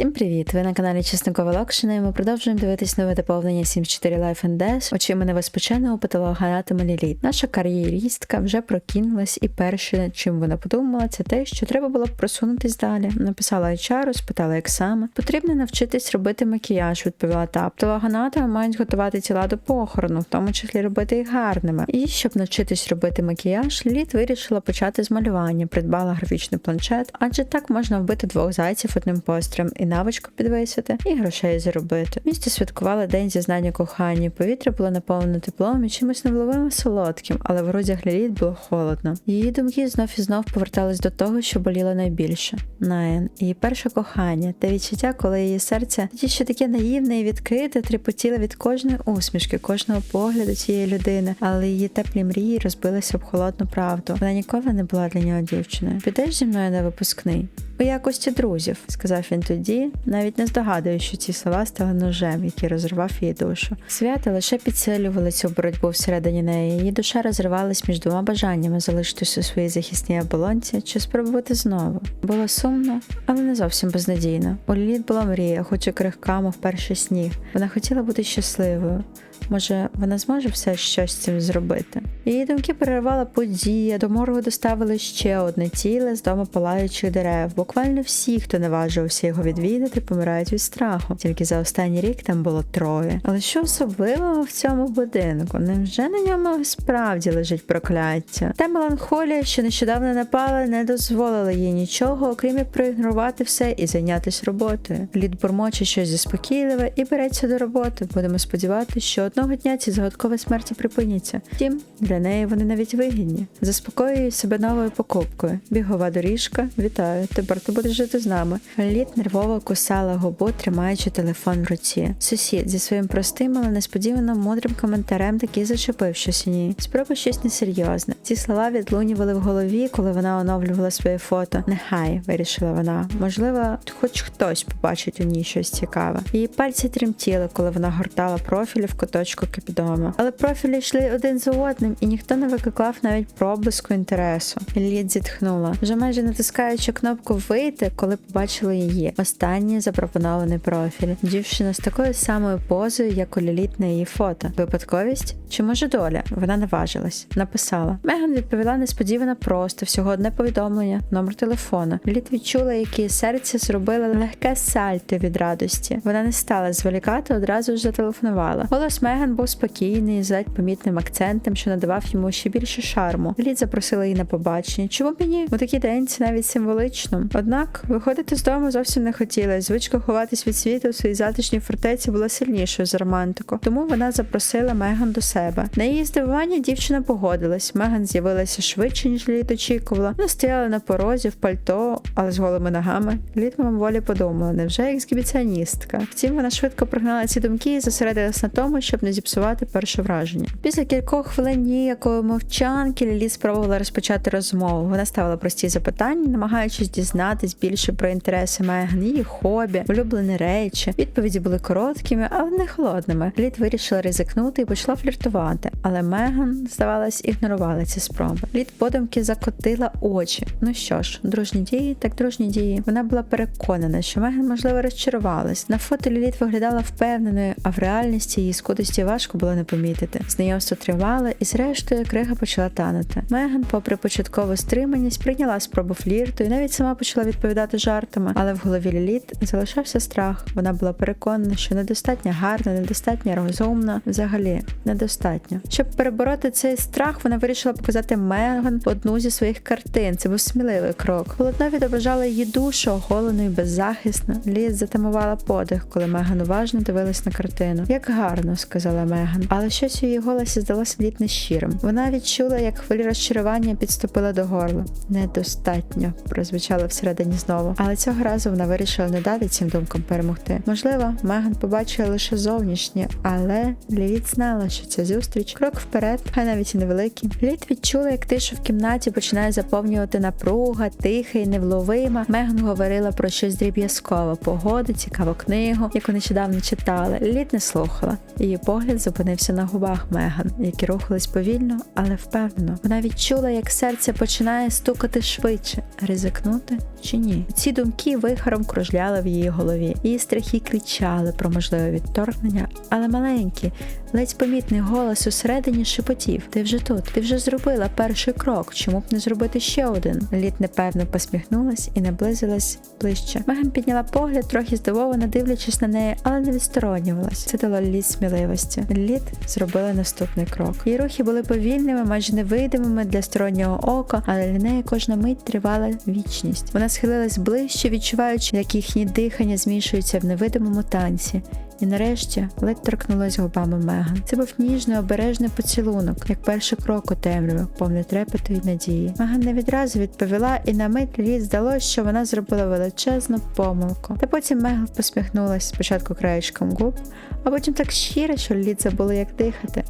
Всім привіт! Ви на каналі Чесникова Локшина і ми продовжуємо дивитись нове доповнення Sims 4 Life and Death, очима невоспеченого патологоанатома Ліліт. Наша кар'єрістка вже прокинулась, і перше, чим вона подумала, це те, що треба було б просунутись далі. Написала HR, спитала, як саме. Потрібно навчитись робити макіяж, відповіла та. Патологоанатоми мають готувати тіла до похорону, в тому числі робити їх гарними. І щоб навчитись робити макіяж, Ліліт вирішила почати з малювання, придбала графічний планшет, адже так можна вбити двох зайців одним пострілом і навичку підвисити, і грошей заробити. Місто святкували день зізнання кохання. Повітря було наповнене теплом і чимось невловимо солодким, але в грудях Ліліт було холодно. Її думки знов і знов повертались до того, що боліло найбільше. Наєн, її перше кохання, те відчуття, коли її серце тоді ще таке наївне і відкрите, тріпотіло від кожної усмішки, кожного погляду цієї людини, але її теплі мрії розбилися об холодну правду. Вона ніколи не була для нього дівчиною. Підеш зі мною на випускний. У якості друзів, сказав він тоді, навіть не здогадує, що ці слова стали ножем, який розривав її душу. Свята лише підсилювали цю боротьбу всередині неї. Її душа розривалась між двома бажаннями залишитись у своїй захисній оболонці чи спробувати знову. Було сумно, але не зовсім безнадійно. У Ліліт була мрія, хоч і крихка, мов перший сніг. Вона хотіла бути щасливою. Може, вона зможе все щось з цим зробити. Її думки перервала подія. До моргу доставили ще одне тіло з дому палаючих дерев. Буквально всі, хто наважувався його відвідати, помирають від страху. Тільки за останній рік там було троє. Але що особливого в цьому будинку? Невже на ньому справді лежить прокляття? Та меланхолія, що нещодавно напала, не дозволила їй нічого, окрім як проігнорувати все і зайнятися роботою. Лід бурмоче щось заспокійливе і береться до роботи. Будемо сподіватися, що одного дня ці загадкові смерті припиняться. Втім, для неї вони навіть вигідні. Заспокоює себе новою покупкою. Бігова доріжка. Вітаю, тепер ти будеш жити з нами. Літ нервово кусала губу, тримаючи телефон в руці. Сусід зі своїм простим, але несподівано мудрим коментарем таки зачепив щось у ній. Спроба щось несерйозне. Ці слова відлунювали в голові, коли вона оновлювала своє фото. Нехай, вирішила вона. Можливо, хоч хтось побачить у ній щось цікаве. Її пальці тремтіли, коли вона гортала профілі в куточку капідома. Але профілі йшли один за одним, і ніхто не викликав навіть проблиску інтересу. Лід зітхнула, вже майже натискаючи кнопку вийти, коли побачила її. Останній запропонований профіль. Дівчина з такою самою позою, як у Ліліт на її фото. Випадковість? Чи може доля? Вона наважилась. Написала. Меган відповіла несподівано просто, всього одне повідомлення, номер телефона. Ліліт відчула, як її серце зробило легке сальто від радості. Вона не стала зволікати, одразу ж зателефонувала. Голос Меган був спокійний, з ледь помітним акцентом, що надавав йому ще більше шарму. Лід запросила її на побачення. Чому б і ні? У такий день це навіть символічно. Однак виходити з дому зовсім не хотіла. Звичка ховатись від світу у своїй затишній фортеці була сильнішою за романтику. Тому вона запросила Меган до себе. На її здивування дівчина погодилась. Меган з'явилася швидше, ніж Лід очікувала. Вона стояла на порозі в пальто, але з голими ногами. Лід мимоволі подумала, невже ексгібіціоністка? Втім, вона швидко прогнала ці думки і зосередилась на тому, щоб не зіпсувати перше враження. Після кількох хвилин ніякої мовчанки Лілі спробувала розпочати розмову. Вона ставила прості запитання, намагаючись дізнатись більше про інтереси Меган, її хобі, улюблені речі. Відповіді були короткими, але не холодними. Лід вирішила ризикнути і почала фліртувати, але Меган, здавалось, ігнорувала ці спроби. Лід подумки закотила очі. Ну що ж, дружні дії, так дружні дії. Вона була переконана, що Меган, можливо, розчарувалась. На фото Ліліт виглядала впевненою, а в реальності її скудості важко було не помітити. Знайомство тривало, і зрештою крига почала танути. Меган, попри початкову стриманість, прийняла спробу флірту і навіть сама почала відповідати жартами, але в голові Ліліт залишався страх. Вона була переконана, що недостатньо гарна, недостатньо розумна, взагалі недостатньо. Щоб перебороти цей страх, вона вирішила показати Меган одну зі своїх картин. Це був сміливий крок. Полотно відображало її душу, оголену і беззахисну. Ліс затамувала подих, коли Меган уважно дивилась на картину. Як гарно, сказала Меган, але щось у її голосі здалося літ нещирим. Вона відчула, як хвилі розчарування підступила до горла. Недостатньо, прозвучало всередині знову. Але цього разу вона вирішила не дати цим думкам перемогти. Можливо, Меган побачила лише зовнішнє, але Ліліт знала, що ця зустріч крок вперед, хай навіть і невеликий. Ліліт відчула, як тишу в кімнаті починає заповнювати напруга, тиха і невловима. Меган говорила про щось дріб'язкове, погоду, цікаву книгу, яку нещодавно читала. Ліліт не слухала. Її погляд зупинився на губах Меган, які рухались повільно але впевнено. Вона відчула, як серце починає стукати швидше, ризикнути чи ні. Ці думки вихором кружляли в її голові. Її страхи кричали про можливе відторгнення, але маленький, ледь помітний голос усередині шепотів: Ти вже тут, ти вже зробила перший крок. Чому б не зробити ще один? Літ непевно посміхнулась і наблизилась ближче. Меган підняла погляд, трохи здивовано дивлячись на неї, але не відсторонювалась. Це дало літ сміливості. Літ зробила наступний крок. Її рухи були повільними, майже невидимими для стороннього ока, але для неї кожна мить тривала вічність. Вона схилилась ближче, відчуваючи, як їхні дихання змішуються в невидимому танці. І нарешті ледь торкнулась губами Меган. Це був ніжний обережний поцілунок, як перший крок у темряву, повний трепету і надії. Меган не відразу відповіла, і на мить Лі здалося, що вона зробила величезну помилку. Та потім Меган посміхнулась спочатку краєчком губ, а потім так щиро, що Лід забула, як дихати.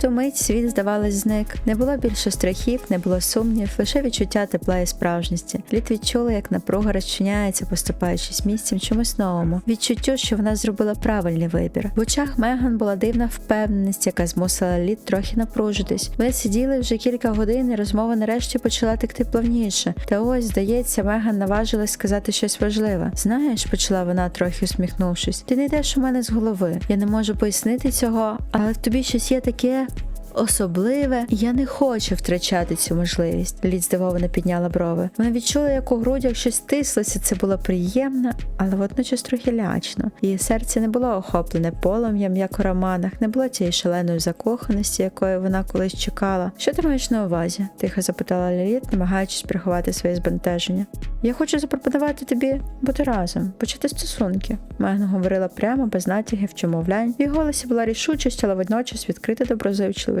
Ту мить світ, здавалось, зник. Не було більше страхів, не було сумнів, лише відчуття тепла і справжності. Літ відчула, як напруга розчиняється, поступаючись місцем чомусь новому. Відчуттю, що вона зробила правильний вибір. В очах Меган була дивна впевненість, яка змусила літ трохи напружитись. Вони сиділи вже кілька годин, і розмова нарешті почала текти плавніше. Та ось, здається, Меган наважилась сказати щось важливе. Знаєш, почала вона, трохи усміхнувшись, ти не йдеш у мене з голови. Я не можу пояснити цього, але в тобі щось є таке. Особливе, я не хочу втрачати цю можливість. Лід здивовано підняла брови. Вона відчула, як у грудях щось стислося. Це було приємно, але водночас трохи лячно. Її серце не було охоплене полум'ям, як у романах, не було тієї шаленої закоханості, якої вона колись чекала. Що ти маєш на увазі? тихо запитала Ліліт, намагаючись приховати своє збентеження. Я хочу запропонувати тобі бути разом, почати стосунки. Меган говорила прямо, без натягів чи мовлянь. В її голосі була рішучість, але водночас відкрита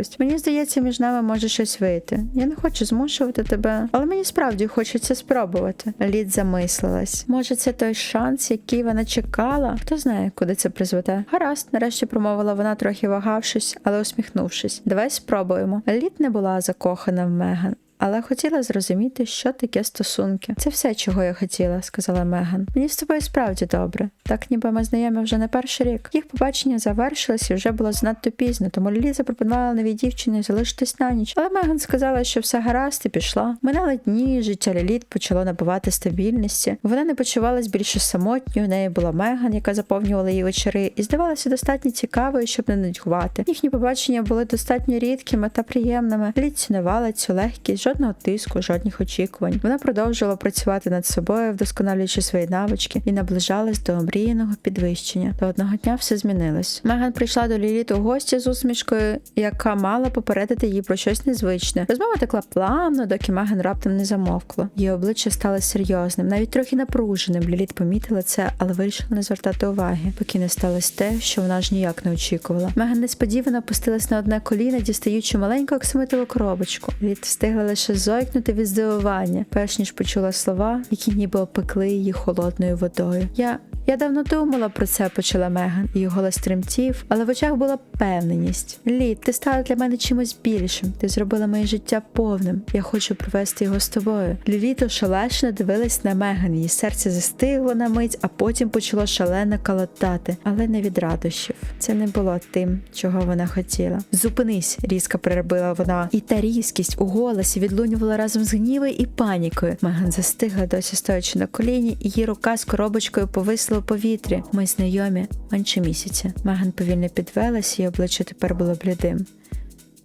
доброзичливість. Мені здається, між нами може щось вийти. Я не хочу змушувати тебе, але мені справді хочеться спробувати. Лід замислилась. Може, це той шанс, який вона чекала? Хто знає, куди це призведе? Гаразд, нарешті промовила вона, трохи вагавшись, але усміхнувшись. Давай спробуємо. Лід не була закохана в Меган. Але хотіла зрозуміти, що таке стосунки. Це все, чого я хотіла, сказала Меган. Мені з тобою справді добре. Так ніби ми знайомі вже не перший рік. Їх побачення завершилось і вже було занадто пізно, тому Лілі запропонувала новій дівчині залишитись на ніч. Але Меган сказала, що все гаразд і пішла. Минали дні, життя Ліліт почало набувати стабільності. Вона не почувалась більше самотньою. У неї була Меган, яка заповнювала її вечори, і здавалася достатньо цікавою, щоб не нудьгувати. Їхні побачення були достатньо рідкими та приємними. Лід цінувала цю легкість жодного тиску, жодних очікувань. Вона продовжувала працювати над собою, вдосконалюючи свої навички, і наближалась до омріяного підвищення. Та одного дня все змінилось. Меган прийшла до Ліліт у гості з усмішкою, яка мала попередити їй про щось незвичне. Розмова текла плавно, доки Меган раптом не замовкла. Її обличчя стало серйозним, навіть трохи напруженим. Ліліт помітила це, але вирішила не звертати уваги, поки не сталося те, що вона ж ніяк не очікувала. Меган несподівано опустилась на одне коліно, дістаючи маленьку оксамитову коробочку. Ліліт встигла лише зойкнути від здивування, перш ніж почула слова, які ніби опекли її холодною водою. Я я давно думала про це, почала Меган. Її голос тремтів, але в очах була певненість. Лід, ти стала для мене чимось більшим. Ти зробила моє життя повним. Я хочу провести його з тобою. Ліліт ошелешно дивилась на Меган. Її серце застигло на мить, а потім почало шалено калатати, але не від радощів. Це не було тим, чого вона хотіла. Зупинись, різко перебила вона, і та різкість у голосі відлунювала разом з гнівою і панікою. Меган застигла, досі стоячи на коліні, і її рука з коробочкою повисла у повітрі. Ми знайомі менше місяця. Меган повільно підвелась, її обличчя тепер було блідим.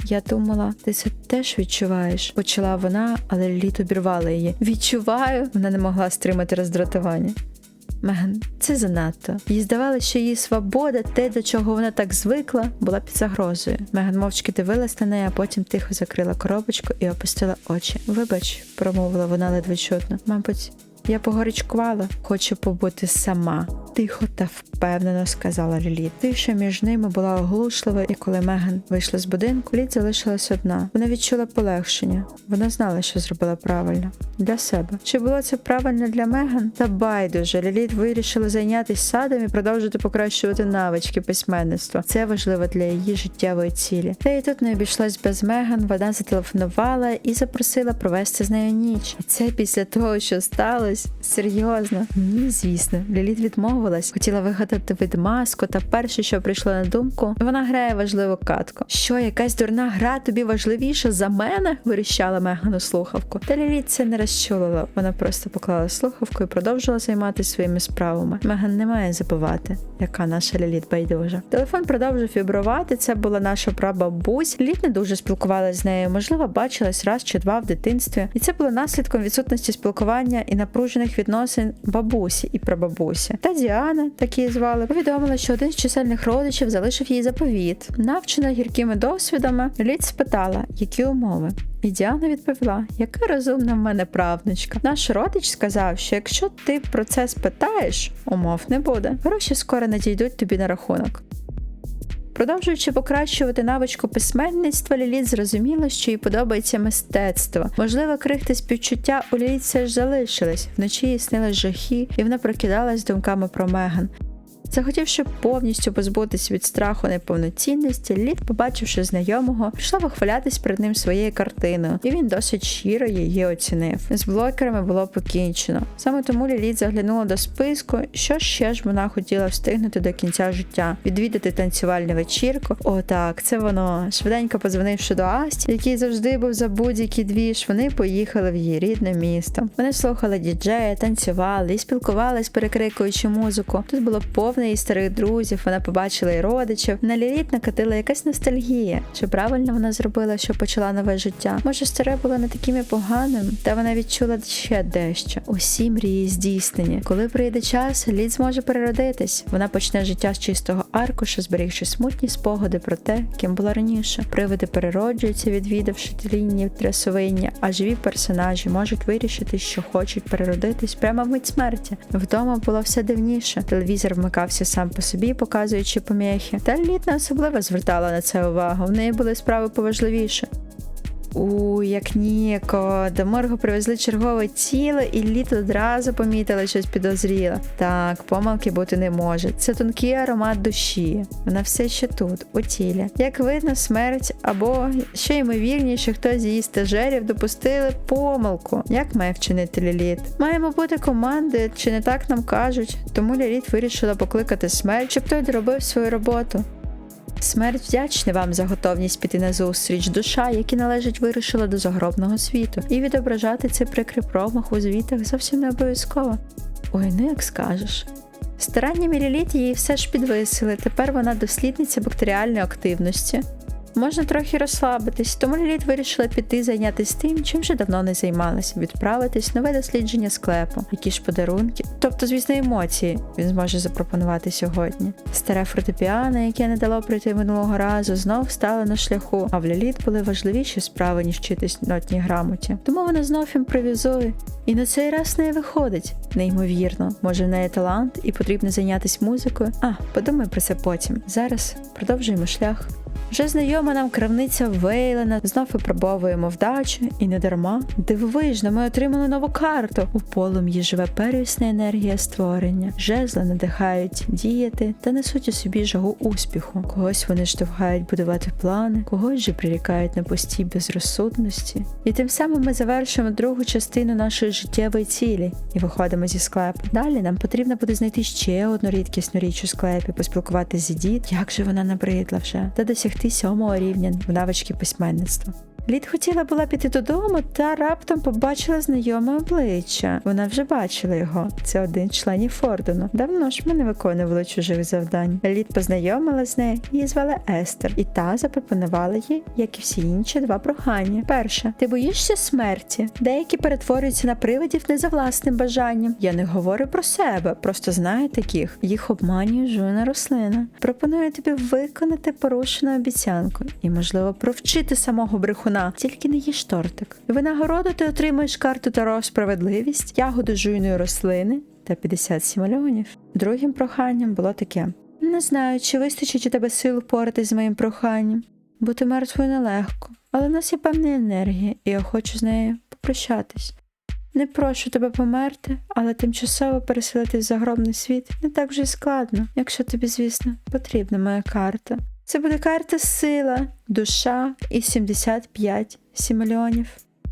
Я думала, ти це теж відчуваєш, почала вона, але літ обірвала її. Відчуваю, вона не могла стримати роздратування. Меган, це занадто. Їй здавалося, що її свобода, те, до чого вона так звикла, була під загрозою. Меган мовчки дивилась на неї, а потім тихо закрила коробочку і опустила очі. Вибач, промовила вона ледве чутно. Мабуть, я погорячкувала, хочу побути сама. Тихо та впевнено сказала Ліліт. Тиша між ними була оглушлива, і коли Меган вийшла з будинку, Лід залишилась одна. Вона відчула полегшення. Вона знала, що зробила правильно для себе. Чи було це правильно для Меган? Та байдуже Ліліт вирішила зайнятися садом і продовжити покращувати навички письменництва. Це важливо для її життєвої цілі. Та й тут не обійшлось без Меган. Вона зателефонувала і запросила провести з нею ніч. І це після того, що сталося щось? Серйозно? Ні, звісно. Ліліт відмовилась, хотіла вигадати відмазку, та перше, що прийшло на думку, вона грає важливу катку. Що, якась дурна гра тобі важливіша за мене? вирішала Меган у слухавку. Та Ліліт це не розчулила. Вона просто поклала слухавку і продовжила займатися своїми справами. Меган не має забувати, яка наша Ліліт байдужа. Телефон продовжив вібрувати. Це була наша прабабусь. Ліліт не дуже спілкувалася з нею. Можливо, бачилась раз чи два в дитинстві, і це було наслідком відсутності спілкування і напружених відносин бабусі і прабабусі. Та Діана, так її звали, повідомила, що один з чисельних родичів залишив їй заповіт. Навчена гіркими досвідами, Ліліт спитала, які умови. І Діана відповіла, яка розумна в мене правнучка. Наш родич сказав, що якщо ти про це спитаєш, умов не буде. Гроші скоро надійдуть тобі на рахунок. Продовжуючи покращувати навичку письменництва, Ліліт зрозуміла, що їй подобається мистецтво. Можливо, крихти співчуття у Ліліт все ж залишились. Вночі їй снились жахи, і вона прокидалась думками про Меган. Захотівши повністю позбутись від страху неповноцінності, Лід, побачивши знайомого, пішла вихвалятись перед ним своєю картиною, і він досить щиро її оцінив. З блокерами було покінчено. Саме тому Ліліт заглянула до списку, що ще ж вона хотіла встигнути до кінця життя, відвідати танцювальну вечірку. О, так, це воно. Швиденько позвонивши до Асті, який завжди був за будь-який двіж, вони поїхали в її рідне місто. Вони слухали діджея, танцювали і спілкувались, перекрикуючи музику. Тут було повне її старих друзів, вона побачила і родичів. На Ліліт накатила якась ностальгія. Чи правильно вона зробила, що почала нове життя? Може, старе було не таким і поганим, та вона відчула ще дещо. Усі мрії здійснені. Коли прийде час, Лід зможе переродитись. Вона почне життя з чистого аркуша, зберігши смутні спогади про те, ким була раніше. Привиди перероджуються, відвідавши лінії трясовиння, а живі персонажі можуть вирішити, що хочуть переродитись прямо в мить смерті. Вдома було все дивніше. Телевізор вмикався сам по собі, показуючи поміхи. Та не особливо звертала на це увагу. В неї були справи поважливіше. У, як ніяко, до моргу привезли чергове тіло, і літ одразу помітила щось підозріле. Так, помилки бути не може. Це тонкий аромат душі. Вона все ще тут, у тілі. Як видно, смерть або ще ймовірніше, хтось з її стажерів допустили помилку. Як має вчинити Ліліт? Маємо бути команди, чи не так нам кажуть. Тому Ліліт вирішила покликати смерть, щоб той доробив свою роботу. Смерть вдячна вам за готовність піти на зустріч. Душа, які належить, вирушила до загробного світу, і відображати це прикри промах у звітах зовсім не обов'язково. Ой, ну як скажеш. Старання Міліліт її все ж підвисили. Тепер вона дослідниця бактеріальної активності. Можна трохи розслабитись, тому Ліліт вирішила піти зайнятися тим, чим вже давно не займалася, відправитись нове дослідження склепу, які ж подарунки, тобто, звісно, емоції він зможе запропонувати сьогодні. Старе фортепіано, яке не дало прийти минулого разу, знов стало на шляху, а в Ліліт були важливіші справи, ніж вчитись нотній грамоті. Тому вона знов імпровізує. І на цей раз не виходить. Неймовірно, може в неї талант і потрібно зайнятися музикою. А, подумай про це потім. Зараз продовжуємо шлях. Вже знайома нам крамниця Вейлена, знов випробовуємо вдачу, і не дарма. Дивовижно, ми отримали нову карту. У полум'ї живе первісна енергія створення. Жезли надихають діяти та несуть у собі жагу успіху. Когось вони штовхають будувати плани, когось же прирікають на постій безрозсудності. І тим самим ми завершуємо другу частину нашої життєвої цілі і виходимо зі склепу. Далі нам потрібно буде знайти ще одну рідкісну річ у склепі, поспілкуватися з дід, як же вона набридла вже, та досягти сьомого рівня в навички письменництва. Лід хотіла була піти додому, та раптом побачила знайоме обличчя. Вона вже бачила його. Це один з членів Фордону. Давно ж ми не виконували чужих завдань. Лід познайомила з нею, її звали Естер, і та запропонувала їй, як і всі інші, два прохання. Перше, ти боїшся смерті? Деякі перетворюються на привидів не за власним бажанням. Я не говорю про себе, просто знаю таких. Їх обманює жуна рослина. Пропоную тобі виконати порушену обіцянку і, можливо, провчити самого брехуна вона, тільки не їж тортик. Винагороду ти отримаєш карту Таро справедливість, ягоду жуйної рослини та 57 мільйонів. Другим проханням було таке: не знаю, чи вистачить у тебе сил впоратись з моїм проханням. Бути мертвою нелегко, але в нас є певна енергія, і я хочу з нею попрощатись. Не прошу тебе померти, але тимчасово переселити в загробний світ не так вже й складно, якщо тобі, звісно, потрібна моя карта. Це буде карта сила, душа і 75 сімельйонів.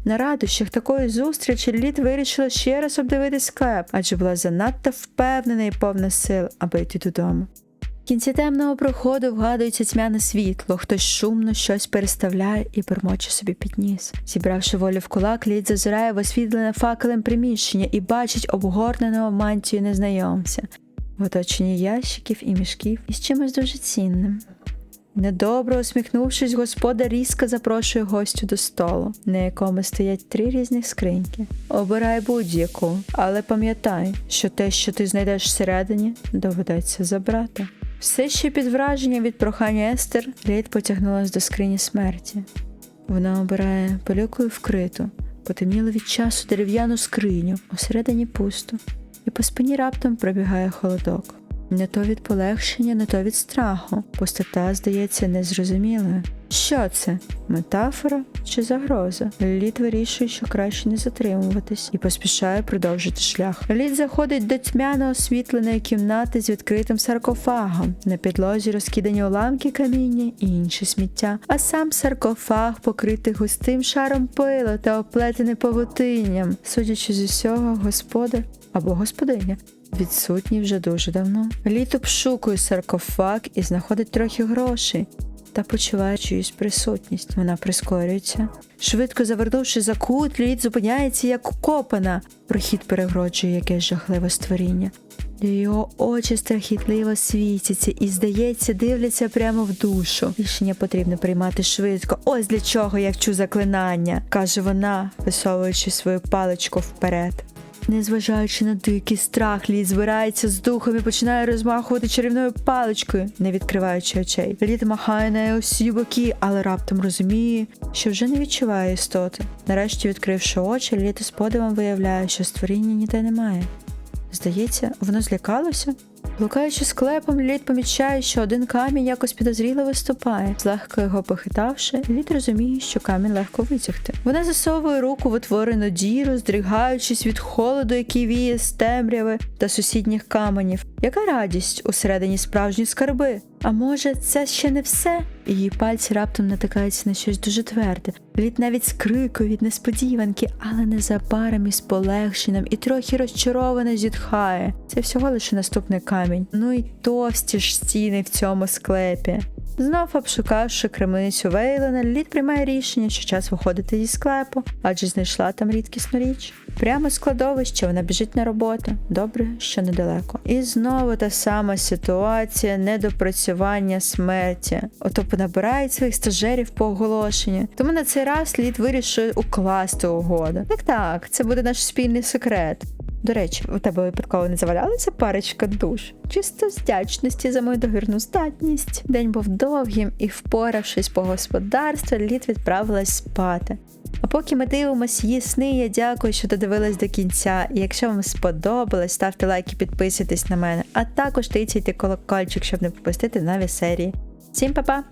На радощах такої зустрічі Ліліт вирішила ще раз обдивити склеп, адже була занадто впевнена і повна сил, аби йти додому. В кінці темного проходу вгадується тьмяне світло, хтось шумно щось переставляє і бормоче собі під ніс. Зібравши волю в кулак, лід зазирає в освітлене факелем приміщення і бачить обгорненого мантію незнайомця, в оточенні ящиків і мішків із чимось дуже цінним. Недобро усміхнувшись, господар різко запрошує гостю до столу, на якому стоять три різних скриньки. Обирай будь-яку, але пам'ятай, що те, що ти знайдеш всередині, доведеться забрати. Все ще під враженням від прохання Естер, Лід потягнулась до скрині смерті. Вона обирає пилюкою вкриту, потемніло від часу дерев'яну скриню, усередині пусто, і по спині раптом пробігає холодок. Не то від полегшення, не то від страху. Пустота здається незрозумілою. Що це? Метафора чи загроза? Лід вирішує, що краще не затримуватись, і поспішає продовжити шлях. Лід заходить до тьмяно освітленої кімнати з відкритим саркофагом. На підлозі розкидані уламки каміння і інше сміття. А сам саркофаг покритий густим шаром пила та оплетений павутинням. Судячи з усього, господар або господиня відсутній вже дуже давно. Літ обшукує саркофаг і знаходить трохи грошей. Та почуває чиюсь присутність. Вона прискорюється. Швидко завернувши за кут, лід зупиняється як укопана. Прохід перегроджує якесь жахливе створіння. Його очі страхітливо світяться і, здається, дивляться прямо в душу. Рішення потрібно приймати швидко. Ось для чого я вчу заклинання, каже вона, висовуючи свою паличку вперед. Незважаючи на дикий страх, Лі збирається з духом і починає розмахувати чарівною паличкою, не відкриваючи очей. Лід махає нею усі боки, але раптом розуміє, що вже не відчуває істоти. Нарешті, відкривши очі, лід з подивом виявляє, що створіння ніде немає. Здається, воно злякалося. Блукаючи склепом, лід помічає, що один камінь якось підозріло виступає. Злегка його похитавши, лід розуміє, що камінь легко витягти. Вона засовує руку в утворену діру, здригаючись від холоду, який віє з темряви та сусідніх каменів. Яка радість усередині справжні скарби? А може, це ще не все? Її пальці раптом натикаються на щось дуже тверде. Лід навіть скрикує від несподіванки, але незабаром із полегшенням і трохи розчаровано зітхає. Це всього лише наступний камінь. Ну і товсті ж стіни в цьому склепі. Знов обшукавши крамницю Вейлена, Лід приймає рішення, що час виходити зі склепу, адже знайшла там рідкісну річ. Прямо з кладовища вона біжить на роботу. Добре, що недалеко. І знову та сама ситуація недопрацювання смерті. Ото понабирають своїх стажерів по оголошенню. Тому на цей раз Лід вирішує укласти угоду. Так так, це буде наш спільний секрет. До речі, у тебе випадково не завалялася парочка душ? Чисто з вдячності за мою довірну здатність. День був довгим і, впоравшись по господарству, лід відправилась спати. А поки ми дивимося її сни, я дякую, що додивились до кінця. І якщо вам сподобалось, ставте лайк і підписуйтесь на мене, а також тицяйте колокольчик, щоб не пропустити нові серії. Всім па-па!